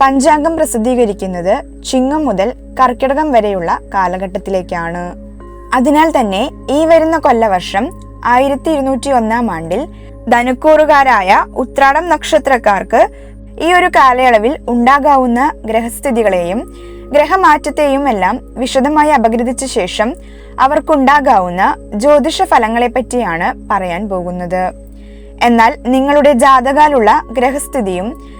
പഞ്ചാംഗം പ്രസിദ്ധീകരിക്കുന്നത് ചിങ്ങം മുതൽ കർക്കിടകം വരെയുള്ള കാലഘട്ടത്തിലേക്കാണ്. അതിനാൽ തന്നെ ഈ വരുന്ന കൊല്ലവർഷം ആയിരത്തി ഇരുന്നൂറ്റി ഒന്നാം ആണ്ടിൽ ധനുക്കൂറുകാരായ ഉത്രാടം നക്ഷത്രക്കാർക്ക് ഈ ഒരു കാലയളവിൽ ഉണ്ടാകാവുന്ന ഗ്രഹസ്ഥിതികളെയും ഗ്രഹമാറ്റത്തെയും എല്ലാം വിശദമായി അപഗ്രഥിച്ച ശേഷം അവർക്കുണ്ടാകാവുന്ന ജ്യോതിഷ ഫലങ്ങളെ പറ്റിയാണ് പറയാൻ പോകുന്നത്. എന്നാൽ നിങ്ങളുടെ ജാതകാലുള്ള ഗ്രഹസ്ഥിതിയും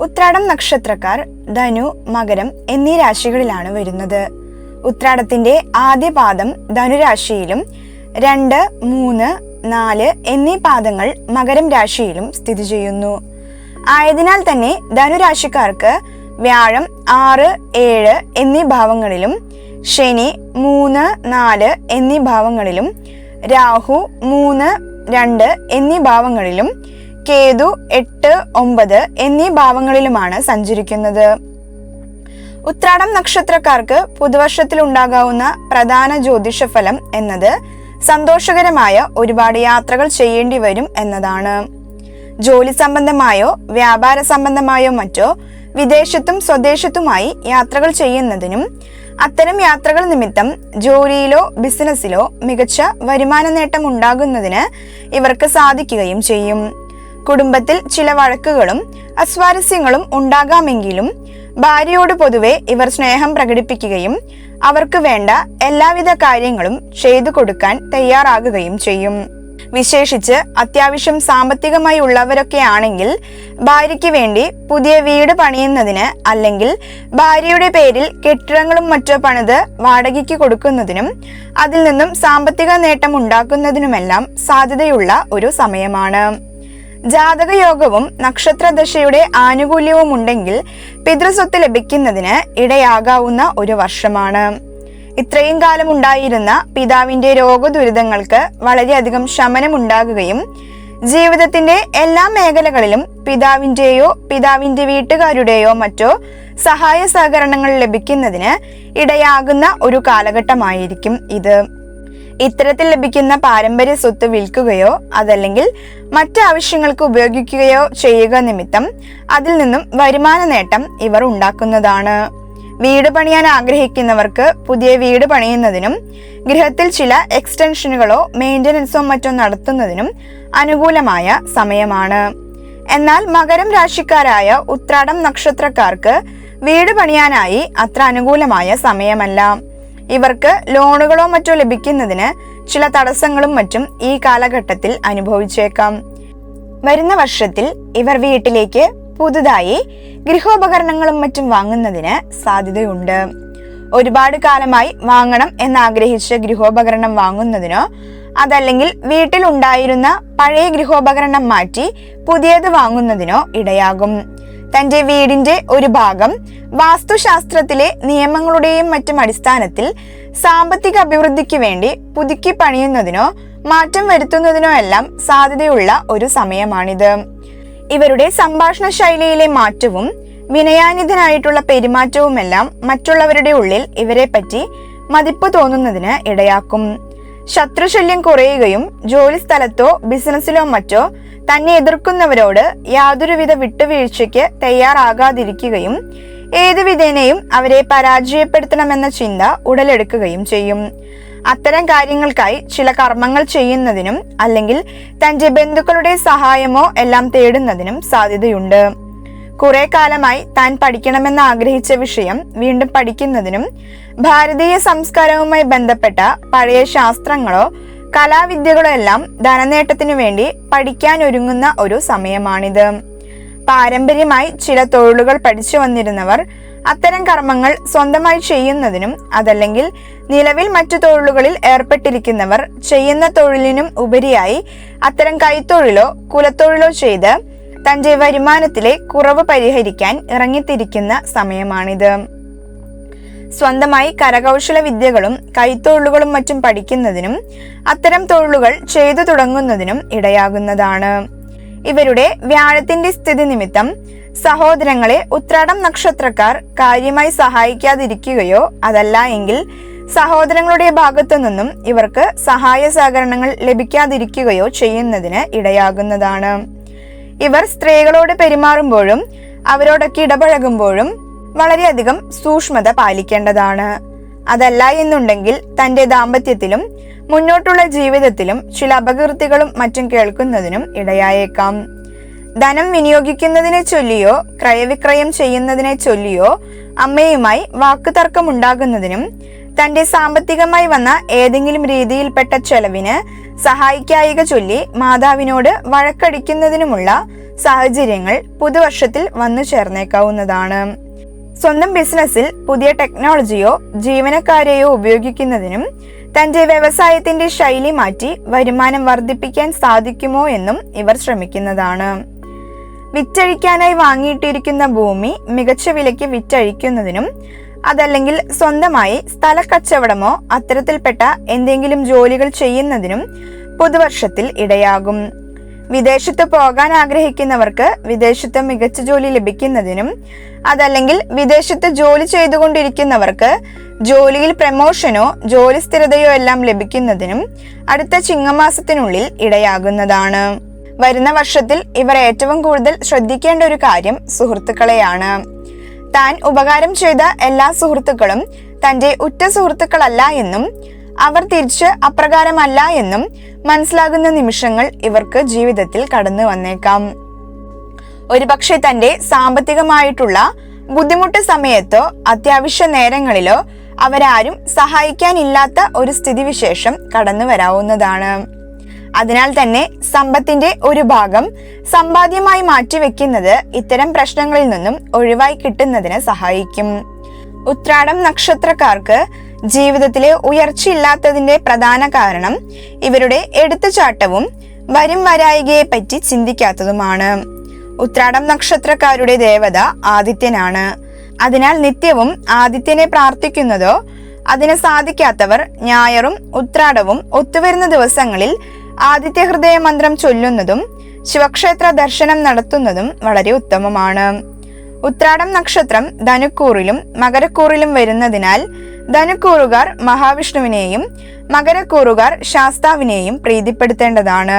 ഉത്രാടം നക്ഷത്രക്കാർ ധനു മകരം എന്നീ രാശികളിലാണ് വരുന്നത്. ഉത്രാടത്തിന്റെ ആദ്യ പാദം ധനുരാശിയിലും രണ്ട് മൂന്ന് നാല് എന്നീ പാദങ്ങൾ മകരം രാശിയിലും സ്ഥിതി ചെയ്യുന്നു. ആയതിനാൽ തന്നെ ധനുരാശിക്കാർക്ക് വ്യാഴം ആറ് ഏഴ് എന്നീ ഭാവങ്ങളിലും ശനി മൂന്ന് നാല് എന്നീ ഭാവങ്ങളിലും രാഹു മൂന്ന് രണ്ട് എന്നീ ഭാവങ്ങളിലും കേതു എട്ട് ഒമ്പത് എന്നീ ഭാവങ്ങളിലുമാണ് സഞ്ചരിക്കുന്നത്. ഉത്രാടം നക്ഷത്രക്കാർക്ക് പുതുവർഷത്തിൽ ഉണ്ടാകാവുന്ന പ്രധാന ജ്യോതിഷഫലം എന്നത് സന്തോഷകരമായ ഒരുപാട് യാത്രകൾ ചെയ്യേണ്ടി വരും എന്നതാണ്. ജോലി സംബന്ധമായോ വ്യാപാര സംബന്ധമായോ മറ്റോ വിദേശത്തും സ്വദേശത്തുമായി യാത്രകൾ ചെയ്യുന്നതിനും അത്തരം യാത്രകൾ നിമിത്തം ജോലിയിലോ ബിസിനസ്സിലോ മികച്ച വരുമാന നേട്ടം ഉണ്ടാകുന്നതിന് ഇവർക്ക് സാധിക്കുകയും ചെയ്യും. കുടുംബത്തിൽ ചില വഴക്കുകളും അസ്വാരസ്യങ്ങളും ഉണ്ടാകാമെങ്കിലും ഭാര്യയോട് പൊതുവെ ഇവർ സ്നേഹം പ്രകടിപ്പിക്കുകയും അവർക്ക് വേണ്ട എല്ലാവിധ കാര്യങ്ങളും ചെയ്തു കൊടുക്കാൻ തയ്യാറാകുകയും ചെയ്യും. വിശേഷിച്ച് അത്യാവശ്യം സാമ്പത്തികമായി ഉള്ളവരൊക്കെ ആണെങ്കിൽ ഭാര്യയ്ക്ക് വേണ്ടി പുതിയ വീട് പണിയുന്നതിന് അല്ലെങ്കിൽ ഭാര്യയുടെ പേരിൽ കെട്ടിടങ്ങളും മറ്റോ പണിത് വാടകയ്ക്ക് കൊടുക്കുന്നതിനും അതിൽ നിന്നും സാമ്പത്തിക നേട്ടം ഉണ്ടാക്കുന്നതിനുമെല്ലാം സാധ്യതയുള്ള ഒരു സമയമാണ്. ജാതകയോഗവും നക്ഷത്രദശയുടെ ആനുകൂല്യവും ഉണ്ടെങ്കിൽ പിതൃസ്വത്ത് ലഭിക്കുന്നതിന് ഇടയാകാവുന്ന ഒരു വർഷമാണ്. ഇത്രയും കാലം ഉണ്ടായിരുന്ന പിതാവിന്റെ രോഗദുരിതങ്ങൾക്ക് വളരെയധികം ശമനം ഉണ്ടാകുകയും ജീവിതത്തിന്റെ എല്ലാ മേഖലകളിലും പിതാവിന്റെയോ പിതാവിന്റെ വീട്ടുകാരുടെയോ മറ്റോ സഹായ സഹകരണങ്ങൾ ലഭിക്കുന്നതിന് ഇടയാകുന്ന ഒരു കാലഘട്ടമായിരിക്കും ഇത്. ഇത്തരത്തിൽ ലഭിക്കുന്ന പാരമ്പര്യ സ്വത്ത് വിൽക്കുകയോ അതല്ലെങ്കിൽ മറ്റു ആവശ്യങ്ങൾക്ക് ഉപയോഗിക്കുകയോ ചെയ്യുക നിമിത്തം അതിൽ നിന്നും വരുമാന നേട്ടം ഇവർ ഉണ്ടാക്കുന്നതാണ്. വീട് പണിയാൻ ആഗ്രഹിക്കുന്നവർക്ക് പുതിയ വീട് പണിയുന്നതിനും ഗൃഹത്തിൽ ചില എക്സ്റ്റൻഷനുകളോ മെയിന്റനൻസോ മറ്റോ നടത്തുന്നതിനും അനുകൂലമായ സമയമാണ്. എന്നാൽ മകരം രാശിക്കാരായ ഉത്രാടം നക്ഷത്രക്കാർക്ക് വീട് പണിയാനായി അത്ര അനുകൂലമായ സമയമല്ല. ഇവർക്ക് ലോണുകളോ മറ്റോ ലഭിക്കുന്നതിന് ചില തടസ്സങ്ങളും മറ്റും ഈ കാലഘട്ടത്തിൽ അനുഭവിച്ചേക്കാം. വരുന്ന വർഷത്തിൽ ഇവർ വീട്ടിലേക്ക് പുതുതായി ഗൃഹോപകരണങ്ങളും മറ്റും വാങ്ങുന്നതിന് സാധ്യതയുണ്ട്. ഒരുപാട് കാലമായി വാങ്ങണം എന്നാഗ്രഹിച്ച ഗൃഹോപകരണം വാങ്ങുന്നതിനോ അതല്ലെങ്കിൽ വീട്ടിലുണ്ടായിരുന്ന പഴയ ഗൃഹോപകരണം മാറ്റി പുതിയത് വാങ്ങുന്നതിനോ ഇടയാകും. തന്റെ വീടിന്റെ ഒരു ഭാഗം വാസ്തുശാസ്ത്രത്തിലെ നിയമങ്ങളുടെയും മറ്റും അടിസ്ഥാനത്തിൽ സാമ്പത്തിക അഭിവൃദ്ധിക്ക് വേണ്ടി പുതുക്കി പണിയുന്നതിനോ മാറ്റം വരുത്തുന്നതിനോ എല്ലാം സാധ്യതയുള്ള ഒരു സമയമാണിത്. ഇവരുടെ സംഭാഷണ ശൈലിയിലെ മാറ്റവും വിനയാനിതനായിട്ടുള്ള പെരുമാറ്റവുമെല്ലാം മറ്റുള്ളവരുടെ ഉള്ളിൽ ഇവരെ പറ്റി മതിപ്പ് തോന്നുന്നതിന് ഇടയാക്കും. ശത്രുശല്യം കുറയുകയും ജോലി സ്ഥലത്തോ ബിസിനസ്സിലോ മറ്റോ തന്നെ എതിർക്കുന്നവരോട് യാതൊരുവിധ വിട്ടുവീഴ്ചയ്ക്ക് തയ്യാറാകാതിരിക്കുകയും ഏതു വിധേനയും അവരെ പരാജയപ്പെടുത്തണമെന്ന ചിന്ത ഉടലെടുക്കുകയും ചെയ്യും. അത്തരം കാര്യങ്ങൾക്കായി ചില കർമ്മങ്ങൾ ചെയ്യുന്നതിനും അല്ലെങ്കിൽ തന്റെ ബന്ധുക്കളുടെ സഹായമോ എല്ലാം തേടുന്നതിനും സാധ്യതയുണ്ട്. കുറെ കാലമായി താൻ പഠിക്കണമെന്ന് ആഗ്രഹിച്ച വിഷയം വീണ്ടും പഠിക്കുന്നതിനും ഭാരതീയ സംസ്കാരവുമായി ബന്ധപ്പെട്ട പഴയ ശാസ്ത്രങ്ങളോ കലാവിദ്യകളോ എല്ലാം ധനനേട്ടത്തിനു വേണ്ടി പഠിക്കാൻ ഒരുങ്ങുന്ന ഒരു സമയമാണിത്. പാരമ്പര്യമായി ചില തൊഴിലുകൾ പഠിച്ചു വന്നിരുന്നവർ അത്തരം കർമ്മങ്ങൾ സ്വന്തമായി ചെയ്യുന്നതിനും അതല്ലെങ്കിൽ നിലവിൽ മറ്റു തൊഴിലുകളിൽ ഏർപ്പെട്ടിരിക്കുന്നവർ ചെയ്യുന്ന തൊഴിലിനും ഉപരിയായി അത്തരം കൈത്തൊഴിലോ കുലത്തൊഴിലോ ചെയ്ത് തന്റെ വരുമാനത്തിലെ കുറവ് പരിഹരിക്കാൻ ഇറങ്ങിത്തിരിക്കുന്ന സമയമാണിത്. സ്വന്തമായി കരകൗശല വിദ്യകളും കൈത്തൊഴിലുകളും മറ്റും പഠിക്കുന്നതിനും അത്തരം തൊഴിലുകൾ ചെയ്തു തുടങ്ങുന്നതിനും ഇടയാകുന്നതാണ്. ഇവരുടെ വ്യാഴത്തിന്റെ സ്ഥിതി നിമിത്തം സഹോദരങ്ങളെ ഉത്രാടം നക്ഷത്രക്കാർ കാര്യമായി സഹായിക്കാതിരിക്കുകയോ അതല്ല എങ്കിൽ സഹോദരങ്ങളുടെ ഭാഗത്തു നിന്നും ഇവർക്ക് സഹായ സഹകരണങ്ങൾ ലഭിക്കാതിരിക്കുകയോ ചെയ്യുന്നതിന് ഇടയാകുന്നതാണ്. ഇവർ സ്ത്രീകളോട് പെരുമാറുമ്പോഴും അവരോടൊക്കെ ഇടപഴകുമ്പോഴും വളരെയധികം സൂക്ഷ്മത പാലിക്കേണ്ടതാണ്. അതല്ല എന്നുണ്ടെങ്കിൽ തന്റെ ദാമ്പത്യത്തിലും മുന്നോട്ടുള്ള ജീവിതത്തിലും ചില അപകീർത്തികളും മറ്റും കേൾക്കുന്നതിനും ഇടയായേക്കാം. ധനം വിനിയോഗിക്കുന്നതിനെ ചൊല്ലിയോ ക്രയവിക്രയം ചെയ്യുന്നതിനെ ചൊല്ലിയോ അമ്മയുമായി വാക്കുതർക്കമുണ്ടാകുന്നതിനും തന്റെ സാമ്പത്തികമായി വന്ന ഏതെങ്കിലും രീതിയിൽപ്പെട്ട ചെലവിന് സഹായിക്കായിക ചൊല്ലി മാതാവിനോട് വഴക്കടിക്കുന്നതിനുമുള്ള സാഹചര്യങ്ങൾ പുതുവർഷത്തിൽ വന്നു ചേർന്നേക്കാവുന്നതാണ് സ്വന്തം ബിസിനസ്സിൽ പുതിയ ടെക്നോളജിയോ ജീവനക്കാരെയോ ഉപയോഗിക്കുന്നതിനും തന്റെ വ്യവസായത്തിന്റെ ശൈലി മാറ്റി വരുമാനം വർദ്ധിപ്പിക്കാൻ സാധിക്കുമോ എന്നും ഇവർ ശ്രമിക്കുന്നതാണ്. വിറ്റഴിക്കാനായി വാങ്ങിയിട്ടിരിക്കുന്ന ഭൂമി മികച്ച വിലയ്ക്ക് വിറ്റഴിക്കുന്നതിനും അതല്ലെങ്കിൽ സ്വന്തമായി സ്ഥല കച്ചവടമോ അത്തരത്തിൽപ്പെട്ട എന്തെങ്കിലും ജോലികൾ ചെയ്യുന്നതിനും പുതുവർഷത്തിൽ ഇടയാകും. വിദേശത്ത് പോകാൻ ആഗ്രഹിക്കുന്നവർക്ക് വിദേശത്ത് മികച്ച ജോലി ലഭിക്കുന്നതിനും അതല്ലെങ്കിൽ വിദേശത്ത് ജോലി ചെയ്തുകൊണ്ടിരിക്കുന്നവർക്ക് ജോലിയിൽ പ്രമോഷനോ ജോലി സ്ഥിരതയോ എല്ലാം ലഭിക്കുന്നതിനും അടുത്ത ചിങ്ങമാസത്തിനുള്ളിൽ ഇടയാകുന്നതാണ്. വരുന്ന വർഷത്തിൽ ഇവർ ഏറ്റവും കൂടുതൽ ശ്രദ്ധിക്കേണ്ട ഒരു കാര്യം സുഹൃത്തുക്കളെയാണ്. താൻ ഉപകാരം ചെയ്ത എല്ലാ സുഹൃത്തുക്കളും തന്റെ ഉറ്റ സുഹൃത്തുക്കളല്ല എന്നും അവർ തിരിച്ച് അപ്രകാരമല്ല എന്നും മനസ്സിലാകുന്ന നിമിഷങ്ങൾ ഇവർക്ക് ജീവിതത്തിൽ കടന്നു വന്നേക്കാം. ഒരുപക്ഷെ തന്റെ സാമ്പത്തികമായിട്ടുള്ള ബുദ്ധിമുട്ട് സമയത്തോ അത്യാവശ്യ നേരങ്ങളിലോ അവരാരും സഹായിക്കാനില്ലാത്ത ഒരു സ്ഥിതിവിശേഷം കടന്നു വരാവുന്നതാണ്. അതിനാൽ തന്നെ സമ്പത്തിന്റെ ഒരു ഭാഗം സമ്പാദ്യമായി മാറ്റിവെക്കുന്നത് ഇത്തരം പ്രശ്നങ്ങളിൽ നിന്നും ഒഴിവായി കിട്ടുന്നതിന് സഹായിക്കും. ഉത്രാടം നക്ഷത്രക്കാർക്ക് ജീവിതത്തിലെ ഉയർച്ചയില്ലാത്തതിന്റെ പ്രധാന കാരണം ഇവരുടെ എടുത്തുചാട്ടവും വരും വരായികയെ പറ്റി ചിന്തിക്കാത്തതുമാണ്. ഉത്രാടം നക്ഷത്രക്കാരുടെ ദേവത ആദിത്യനാണ്. അതിനാൽ നിത്യവും ആദിത്യനെ പ്രാർത്ഥിക്കുന്നതോ അതിനെ സാധിക്കാത്തവർ ഞായറും ഉത്രാടവും ഒത്തുവരുന്ന ദിവസങ്ങളിൽ ആദിത്യ ഹൃദയ മന്ത്രം ചൊല്ലുന്നതും ശിവക്ഷേത്ര ദർശനം നടത്തുന്നതും വളരെ ഉത്തമമാണ്. ഉത്രാടം നക്ഷത്രം ധനുക്കൂറിലും മകരക്കൂറിലും വരുന്നതിനാൽ ധനുക്കൂറുകാർ മഹാവിഷ്ണുവിനെയും മകരക്കൂറുകാർ ശാസ്താവിനെയും പ്രീതിപ്പെടുത്തേണ്ടതാണ്.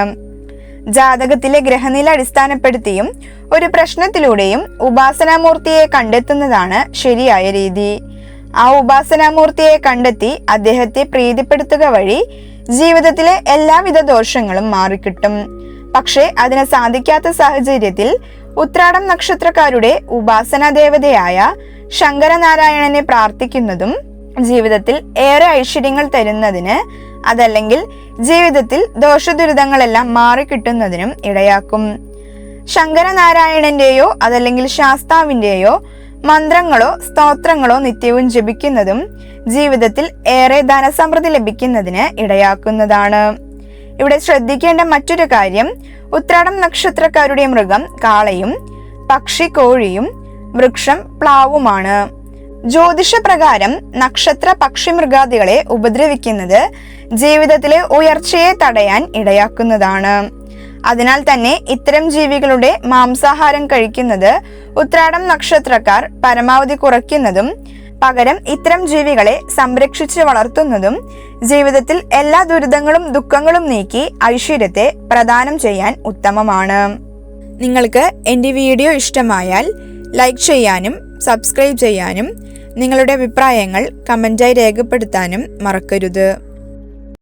ജാതകത്തിലെ ഗ്രഹനില അടിസ്ഥാനപ്പെടുത്തിയും ഒരു പ്രശ്നത്തിലൂടെയും ഉപാസനാമൂർത്തിയെ കണ്ടെത്തുന്നതാണ് ശരിയായ രീതി. ആ ഉപാസനാമൂർത്തിയെ കണ്ടെത്തി അദ്ദേഹത്തെ പ്രീതിപ്പെടുത്തുക വഴി ജീവിതത്തിലെ എല്ലാവിധ ദോഷങ്ങളും മാറിക്കിട്ടും. പക്ഷേ അതിന് സാധിക്കാത്ത സാഹചര്യത്തിൽ ഉത്രാടം നക്ഷത്രക്കാരുടെ ഉപാസനാ ദേവതയായ ശങ്കരനാരായണനെ പ്രാർത്ഥിക്കുന്നതും ജീവിതത്തിൽ ഏറെ ഐശ്വര്യങ്ങൾ തരുന്നതിന് അതല്ലെങ്കിൽ ജീവിതത്തിൽ ദോഷദുരിതങ്ങളെല്ലാം മാറിക്കിട്ടുന്നതിനും ഇടയാക്കും. ശങ്കരനാരായണന്റെയോ അതല്ലെങ്കിൽ ശാസ്താവിന്റെയോ മന്ത്രങ്ങളോ സ്തോത്രങ്ങളോ നിത്യവും ജപിക്കുന്നതും ജീവിതത്തിൽ ഏറെ ധനസമൃദ്ധി ലഭിക്കുന്നതിന് ഇടയാക്കുന്നതാണ്. ഇവിടെ ശ്രദ്ധിക്കേണ്ട മറ്റൊരു കാര്യം ഉത്രാടം നക്ഷത്രക്കാരുടെ മൃഗം കാളയും പക്ഷി കോഴിയും വൃക്ഷം പ്ലാവുമാണ്. ജ്യോതിഷ പ്രകാരം നക്ഷത്ര പക്ഷി മൃഗാദികളെ ഉപദ്രവിക്കുന്നത് ജീവിതത്തിലെ ഉയർച്ചയെ തടയാൻ ഇടയാക്കുന്നതാണ്. അതിനാൽ തന്നെ ഇത്തരം ജീവികളുടെ മാംസാഹാരം കഴിക്കുന്നത് ഉത്രാടം നക്ഷത്രക്കാർ പരമാവധി കുറയ്ക്കുന്നതും പകരം ഇത്തരം ജീവികളെ സംരക്ഷിച്ച് വളർത്തുന്നതും ജീവിതത്തിൽ എല്ലാ ദുരിതങ്ങളും ദുഃഖങ്ങളും നീക്കി ഐശ്വര്യത്തെ പ്രദാനം ചെയ്യാൻ ഉത്തമമാണ്. നിങ്ങൾക്ക് എന്റെ വീഡിയോ ഇഷ്ടമായാൽ ലൈക്ക് ചെയ്യാനും സബ്സ്ക്രൈബ് ചെയ്യാനും നിങ്ങളുടെ അഭിപ്രായങ്ങൾ കമന്റായി രേഖപ്പെടുത്താനും മറക്കരുത്.